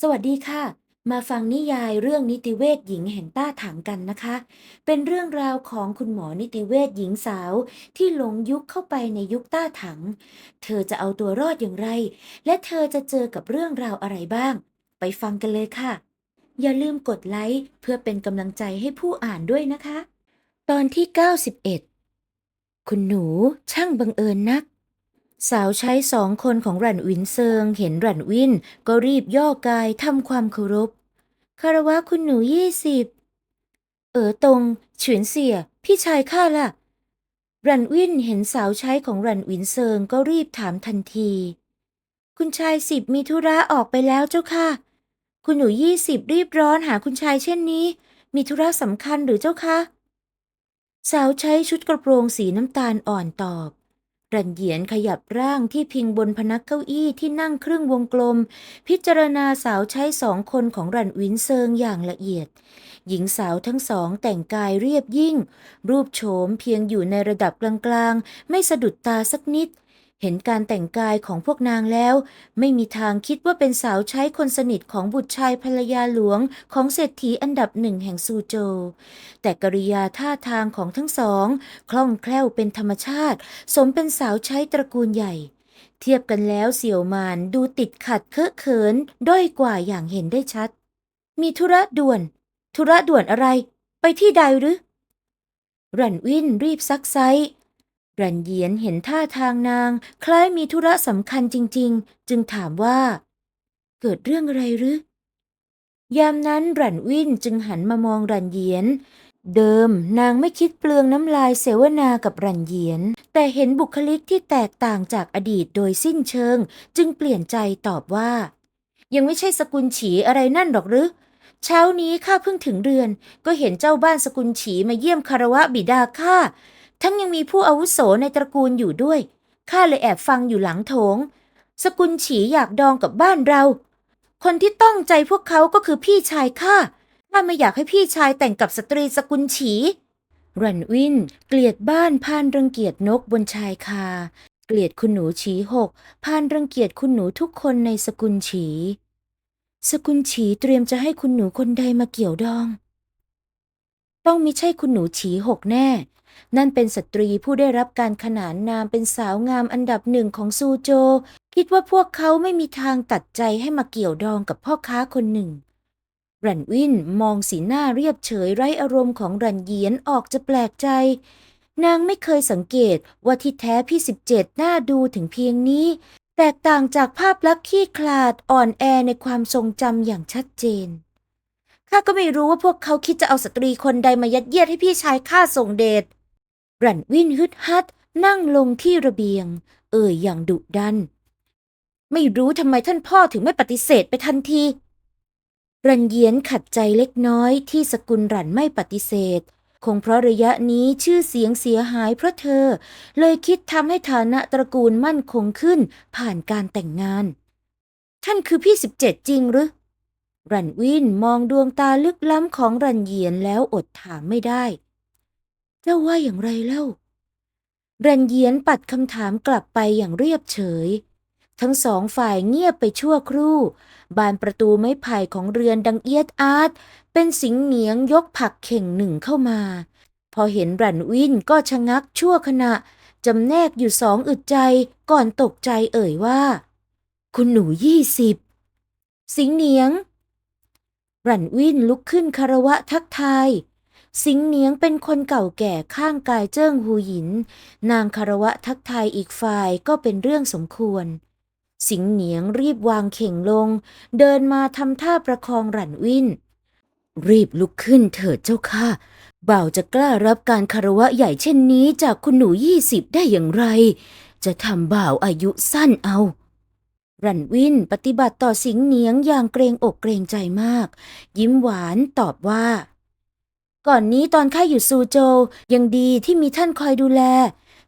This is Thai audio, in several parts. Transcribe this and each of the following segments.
สวัสดีค่ะ มาฟังนิยายเรื่องนิติเวชหญิงแห่งต้าถังกันนะคะ เป็นเรื่องราวของคุณหมอนิติเวชหญิงสาว ที่หลงยุคเข้าไปในยุคต้าถัง เธอจะเอาตัวรอดอย่างไร และเธอจะเจอกับเรื่องราวอะไรบ้าง ไปฟังกันเลยค่ะ อย่าลืมกดไลค์เพื่อเป็นกำลังใจให้ผู้อ่านด้วยนะคะ ตอนที่ 91 คุณหนูช่างบังเอิญนัก สาวใช้สองคนของรันวินเซิงเห็นรันวินก็รีบย่อกายทำความเคารพคารวะคุณหนูยี่สิบ เอ๋อตรงเฉวียนเสี่ยพี่ชายข้าล่ะ รันวินเห็นสาวใช้ของรันวินเซิงก็รีบถามทันที คุณชายสิบมีธุระออกไปแล้วเจ้าค่ะ คุณหนูยี่สิบรีบร้อนหาคุณชายเช่นนี้ มีธุระสำคัญหรือเจ้าคะสาวใช้ชุดกระโปรงสีน้ำตาลอ่อนตอบ รันเหยียนขยับร่างที่พิงบนพนักเก้าอี้ที่นั่งครึ่งวงกลม พิจารณาสาวใช้สองคนของรันวินเซิงอย่างละเอียด หญิงสาวทั้งสองแต่งกายเรียบยิ่ง รูปโฉมเพียงอยู่ในระดับกลางๆ ไม่สะดุดตาสักนิด เห็นการแต่งกายของพวกนางแล้ว ไม่มีทางคิดว่าเป็นสาวใช้คนสนิทของบุตรชายภรรยาหลวงของเศรษฐีอันดับหนึ่งแห่งซูโจ แต่กริยาท่าทางของทั้งสอง คล่องแคล่วเป็นธรรมชาติ สมเป็นสาวใช้ตระกูลใหญ่ เทียบกันแล้วเสี่ยวมานดูติดขัดเคอะเขิน ด้อยกว่าอย่างเห็นได้ชัด มีธุระด่วน ธุระด่วนอะไร ไปที่ใดหรือ รันวินรีบซักไซ รันเยียนเห็นท่าทางนาง คล้ายมีธุระสำคัญจริง ๆ จึงถามว่า เกิดเรื่องอะไรหรือยามนั้นรันวินจึงหันมามองรันเยียน เดิมนางไม่คิดเปลืองน้ำลายเสวนากับรันเยียน แต่เห็นบุคลิกที่แตกต่างจากอดีตโดยสิ้นเชิง จึงเปลี่ยนใจตอบว่า ยังไม่ใช่สกุลฉีอะไรนั่นหรอกหรือ เช้านี้ข้าเพิ่งถึงเรือน ก็เห็นเจ้าบ้านสกุลฉีมาเยี่ยมคารวะบิดาข้า ทั้งยังมีผู้อาวุโสในตระกูลอยู่ด้วยข้าเลยแอบฟังอยู่หลังโถง สกุลฉีอยากดองกับบ้านเรา คนที่ต้องใจพวกเขาก็คือพี่ชายข้าข้าไม่อยากให้พี่ชายแต่งกับสตรีสกุลฉีรันวินเกลียดบ้านพานรังเกียจนกบนชายคา เกลียดคุณหนูฉีหกพานรังเกียจคุณหนูทุกคนในสกุลฉี สกุลฉีเตรียมจะให้คุณหนูคนใดมาเกี่ยวดอง ต้องมิใช่คุณหนูฉีหกแน่ นั่นเป็นสตรีผู้ได้รับการขนานนามเป็นสาวงามอันดับหนึ่งของซูโจ คิดว่าพวกเขาไม่มีทางตัดใจให้มาเกี่ยวดองกับพ่อค้าคนหนึ่ง รันวินมองสีหน้าเรียบเฉยไร้อารมณ์ของรันเยียนออกจะแปลกใจ นางไม่เคยสังเกตว่าที่แท้พี่สิบเจ็ดหน่าดูถึงเพียงนี้ แตกต่างจากภาพลักษณ์ขี้คลาดอ่อนแอในความทรงจำอย่างชัดเจน ข้าก็ไม่รู้ว่าพวกเขาคิดจะเอาสตรีคนใดมายัดเยียดให้พี่ชายข้าส่งเดชรันวินฮึดฮัดนั่งลงที่ระเบียง เอ่ยอย่างดุดัน ไม่รู้ทำไมท่านพ่อถึงไม่ปฏิเสธไปทันที รันเยียนขัดใจเล็กน้อยที่สกุลรันไม่ปฏิเสธ คงเพราะระยะนี้ชื่อเสียงเสียหายเพราะเธอ เลยคิดทำให้ฐานะตระกูลมั่นคงขึ้นผ่านการแต่งงาน ท่านคือพี่สิบเจ็ดจริงหรือ รันวินมองดวงตาลึกล้ำของรันเยียนแล้วอดถามไม่ได้ เจ้าว่าอย่างไรเล่า รันเยียนปัดคำถามกลับไปอย่างเรียบเฉย ทั้งสองฝ่ายเงียบไปชั่วครู่ บานประตูไม้ไผ่ของเรือนดังเอียดอาร์ตเป็นสิงเหนียงยกผักเข่งหนึ่งเข้ามา พอเห็นรันวินก็ชะงักชั่วขณะจำแนกอยู่สองอึดใจก่อนตกใจเอ่ยว่า คุณหนูยี่สิบ สิงเหนียง รันวินลุกขึ้นคารวะทักทาย สิงเหนียงเป็นคนเก่าแก่ข้างกายเจิ้งหูหยิน นางคารวะทักทายอีกฝ่ายก็เป็นเรื่องสมควร สิงเหนียงรีบวางเข่งลง เดินมาทำท่าประคองรันวิน รีบลุกขึ้นเถิดเจ้าค่ะบ่าวจะกล้ารับการคารวะใหญ่เช่นนี้จากคุณหนูยี่สิบได้อย่างไร จะทำบ่าวอายุสั้นเอา รันวินปฏิบัติต่อสิงเหนียงอย่างเกรงอกเกรงใจมาก ยิ้มหวานตอบว่า ก่อนนี้ตอนข้าอยู่ซูโจวยังดีที่มีท่านคอยดูแล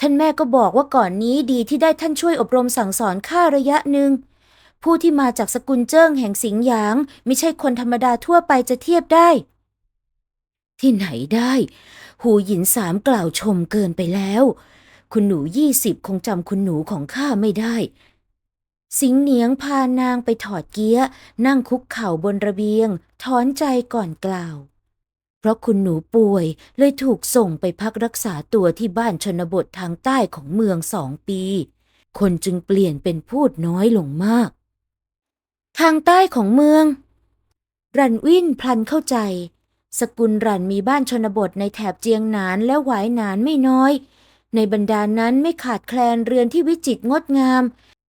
ท่านแม่ก็บอกว่าก่อนนี้ดีที่ได้ท่านช่วยอบรมสั่งสอนข้าระยะหนึ่งผู้ที่มาจากสกุลเจิ้งแห่งสิงหยางไม่ใช่คนธรรมดาทั่วไปจะเทียบได้ ที่ไหนได้ หูหยินสามกล่าวชมเกินไปแล้ว คุณหนูยี่สิบคงจำคุณหนูของข้าไม่ได้ สิงเหนียงพานางไปถอดเกี้ย นั่งคุกเข่าบนระเบียง ถอนใจก่อนกล่าว เพราะคุณหนูป่วยเลยถูกส่งไปพักรักษาตัวที่บ้านชนบททางใต้ของเมืองสองปี คนจึงเปลี่ยนเป็นพูดน้อยลงมาก ทางใต้ของเมือง รันวินพลันเข้าใจ สกุลรันมีบ้านชนบทในแถบเจียงหนานและหวายหนานไม่น้อย ในบรรดานั้นไม่ขาดแคลนเรือนที่วิจิตรงดงาม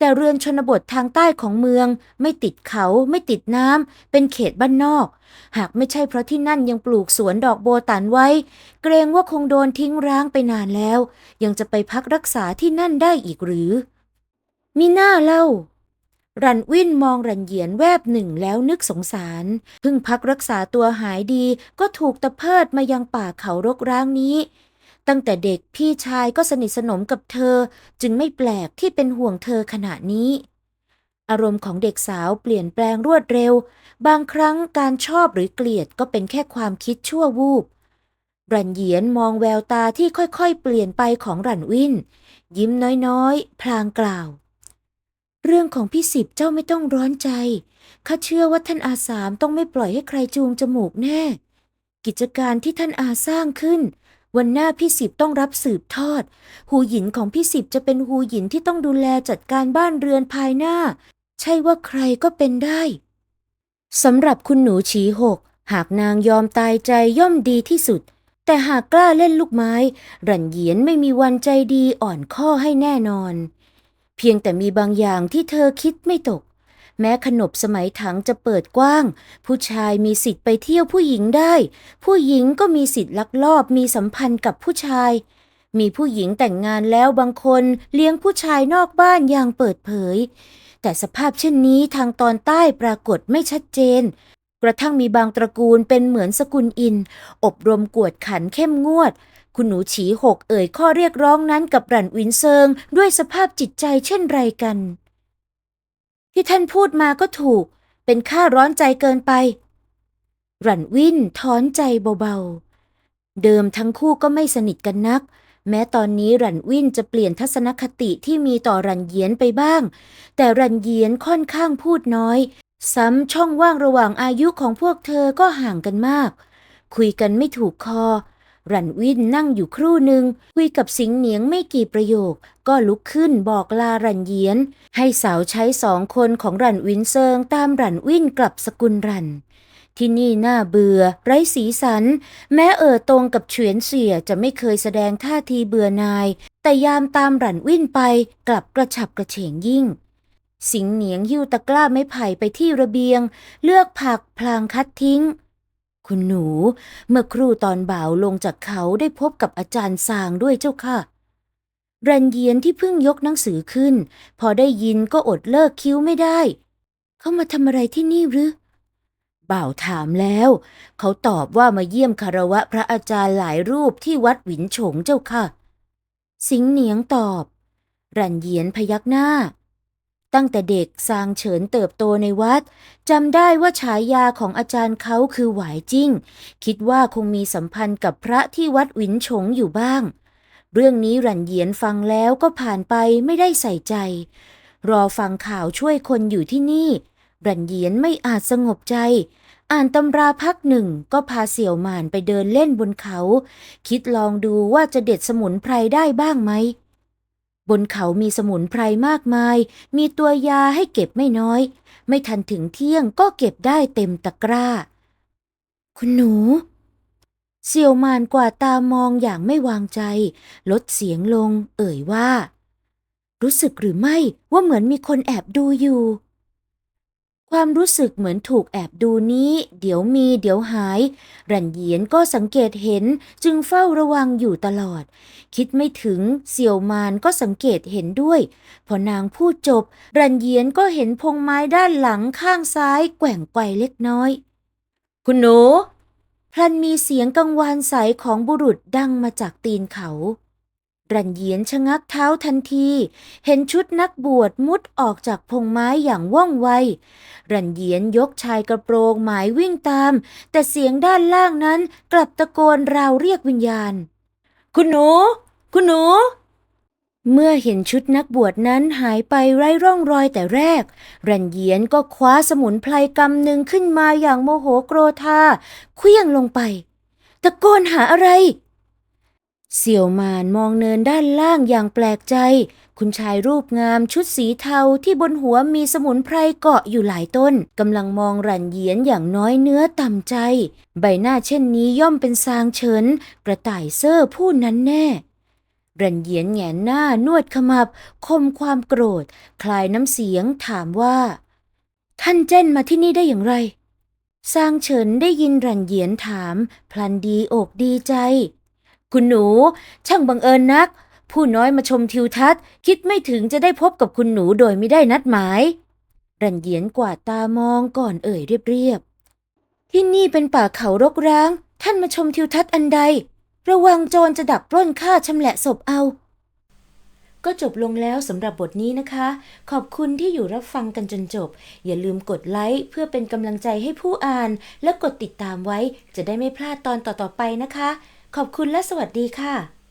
แต่เรือนชนบททางใต้ของเมือง ไม่ติดเขาไม่ติดน้ำเป็นเขตบ้านนอก หากไม่ใช่เพราะที่นั่นยังปลูกสวนดอกโบตันไว้ เกรงว่าคงโดนทิ้งร้างไปนานแล้ว ยังจะไปพักรักษาที่นั่นได้อีกหรือ มีหน้าเล่ารันวินมองรันเหยียนแวบหนึ่งแล้วนึกสงสาร เพิ่งพักรักษาตัวหายดีก็ถูกตะเพิดมายังป่าเขารกร้างนี้ ตั้งแต่เด็กพี่ชายก็สนิทสนมกับเธอ จึงไม่แปลกที่เป็นห่วงเธอขณะนี้ อารมณ์ของเด็กสาวเปลี่ยนแปลงรวดเร็ว บางครั้งการชอบหรือเกลียดก็เป็นแค่ความคิดชั่ววูบรันเหยียนมองแววตาที่ค่อยๆ เปลี่ยนไปของรันวิน ยิ้มน้อยๆ พลางกล่าว เรื่องของพี่สิบเจ้าไม่ต้องร้อนใจข้าเชื่อว่าท่านอาสามต้องไม่ปล่อยให้ใครจูงจมูกแน่ กิจการที่ท่านอาสร้างขึ้น วันหน้าพี่สิบต้องรับสืบทอด หูหยินของพี่สิบจะเป็นหูหยินที่ต้องดูแลจัดการบ้านเรือนภายหน้า ใช่ว่าใครก็เป็นได้สำหรับคุณหนูฉีหก หากนางยอมตายใจย่อมดีที่สุด แต่หากกล้าเล่นลูกไม้ รันเหยียนไม่มีวันใจดีอ่อนข้อให้แน่นอน เพียงแต่มีบางอย่างที่เธอคิดไม่ตก แม้ขนบสมัยถังจะเปิดกว้าง ผู้ชายมีสิทธิ์ไปเที่ยวผู้หญิงได้ ผู้หญิงก็มีสิทธิ์ลักลอบมีสัมพันธ์กับผู้ชาย มีผู้หญิงแต่งงานแล้วบางคนเลี้ยงผู้ชายนอกบ้านอย่างเปิดเผย แต่สภาพเช่นนี้ทางตอนใต้ปรากฏไม่ชัดเจนกระทั่งมีบางตระกูลเป็นเหมือนสกุลอิน อบรมกวดขันเข้มงวด คุณหนูฉีหกเอ่ยข้อเรียกร้องนั้นกับรันวินเซิง ด้วยสภาพจิตใจเช่นไรกัน ที่ท่านพูดมาก็ถูก เป็นข้าร้อนใจเกินไป รันวินถอนใจเบาๆ เดิมทั้งคู่ก็ไม่สนิทกันนัก แม้ตอนนี้รันวินจะเปลี่ยนทัศนคติที่มีต่อรันเยียนไปบ้าง แต่รันเยียนค่อนข้างพูดน้อย ซ้ำช่องว่างระหว่างอายุของพวกเธอก็ห่างกันมาก คุยกันไม่ถูกคอ รันวินนั่งอยู่ครู่หนึ่งคุยกับสิงเหนียงไม่กี่ประโยค ก็ลุกขึ้นบอกลารันเยียน ให้สาวใช้สองคนของรันวินเซิงตามรันวินกลับสกุลรัน ที่นี่น่าเบื่อ ไร้สีสัน แม้เอ่อตรงกับเฉวียนเสี่ยจะไม่เคยแสดงท่าทีเบื่อนาย แต่ยามตามรันวินไปกลับกระฉับกระเฉงยิ่งสิงเหนียงหิ้วตะกร้าไม้ไผ่ไปที่ระเบียง เลือกผักพลางคัดทิ้ง คุณหนู เมื่อครู่ตอนบ่าวลงจากเขาได้พบกับอาจารย์สางด้วยเจ้าค่ะ รันเยียนที่เพิ่งยกหนังสือขึ้น พอได้ยินก็อดเลิกคิ้วไม่ได้ เขามาทำอะไรที่นี่หรือบ่าวถามแล้ว เขาตอบว่ามาเยี่ยมคารวะพระอาจารย์หลายรูปที่วัดหวินฉงเจ้าค่ะ สิงเหนียงตอบ รันเยียนพยักหน้า ตั้งแต่เด็กซางเฉินเติบโตในวัดจำได้ว่าฉายาของอาจารย์เขาคือหวายจิ้ง คิดว่าคงมีสัมพันธ์กับพระที่วัดหวินฉงอยู่บ้าง เรื่องนี้รันเยียนฟังแล้วก็ผ่านไปไม่ได้ใส่ใจ รอฟังข่าวช่วยคนอยู่ที่นี่รันเยียนไม่อาจสงบใจ อ่านตำราพักหนึ่งก็พาเสี่ยวหมานไปเดินเล่นบนเขา คิดลองดูว่าจะเด็ดสมุนไพรได้บ้างไหม บนเขามีสมุนไพรมากมาย มีตัวยาให้เก็บไม่น้อย ไม่ทันถึงเที่ยงก็เก็บได้เต็มตะกร้า คุณหนู เสี่ยวมานกว่าตามองอย่างไม่วางใจ ลดเสียงลง เอ่ยว่า รู้สึกหรือไม่ว่าเหมือนมีคนแอบดูอยู่ ความรู้สึกเหมือนถูกแอบดูนี้ เดี๋ยวมีเดี๋ยวหาย รันเหยียนก็สังเกตเห็นจึงเฝ้าระวังอยู่ตลอด คิดไม่ถึงเสี่ยวมานก็สังเกตเห็นด้วย พอนางพูดจบ รันเหยียนก็เห็นพงไม้ด้านหลังข้างซ้ายแกว่งไกวเล็กน้อย คุณหนูพลันมีเสียงกังวานใสของบุรุษดังมาจากตีนเขา รันเหยียนชะงักเท้าทันที เห็นชุดนักบวชมุดออกจากพงไม้อย่างว่องไว รันเหยียนยกชายกระโปรงหมายวิ่งตาม แต่เสียงด้านล่างนั้นกลับตะโกนราวเรียกวิญญาณ คุณหนู คุณหนู เมื่อเห็นชุดนักบวชนั้นหายไปไร้ร่องรอยแต่แรก รันเหยียนก็คว้าสมุนไพรกำหนึ่งขึ้นมาอย่างโมโหโกรธาเคลี้ยงลงไป ตะโกนหาอะไร เสี่ยวมานมองเนินด้านล่างอย่างแปลกใจ คุณชายรูปงามชุดสีเทาที่บนหัวมีสมุนไพรเกาะอยู่หลายต้นกำลังมองรันเยียนอย่างน้อยเนื้อต่ำใจ ใบหน้าเช่นนี้ย่อมเป็นซางเฉิน กระต่ายเซอร์ผู้นั้นแน่รันเยียนแหงนหน้านวดขมับ คมความโกรธ คลายน้ำเสียงถามว่า ท่านเจ้นมาที่นี่ได้อย่างไรซางเฉินได้ยินรันเยียนถาม พลันดีอกดีใจ คุณหนู ช่างบังเอิญนัก ผู้น้อยมาชมทิวทัศน์ คิดไม่ถึงจะได้พบกับคุณหนูโดยไม่ได้นัดหมาย รันเหยียนกวาดตามองก่อนเอ่ยเรียบๆที่นี่เป็นป่าเขารกร้าง ท่านมาชมทิวทัศน์อันใด ระวังโจรจะดักปล้นฆ่าชำแหละศพเอาก็จบลงแล้วสำหรับบทนี้นะคะ ขอบคุณที่อยู่รับฟังกันจนจบ อย่าลืมกดไลค์เพื่อเป็นกำลังใจให้ผู้อ่าน และกดติดตามไว้จะได้ไม่พลาดตอนต่อๆไปนะคะ ขอบคุณและสวัสดีค่ะ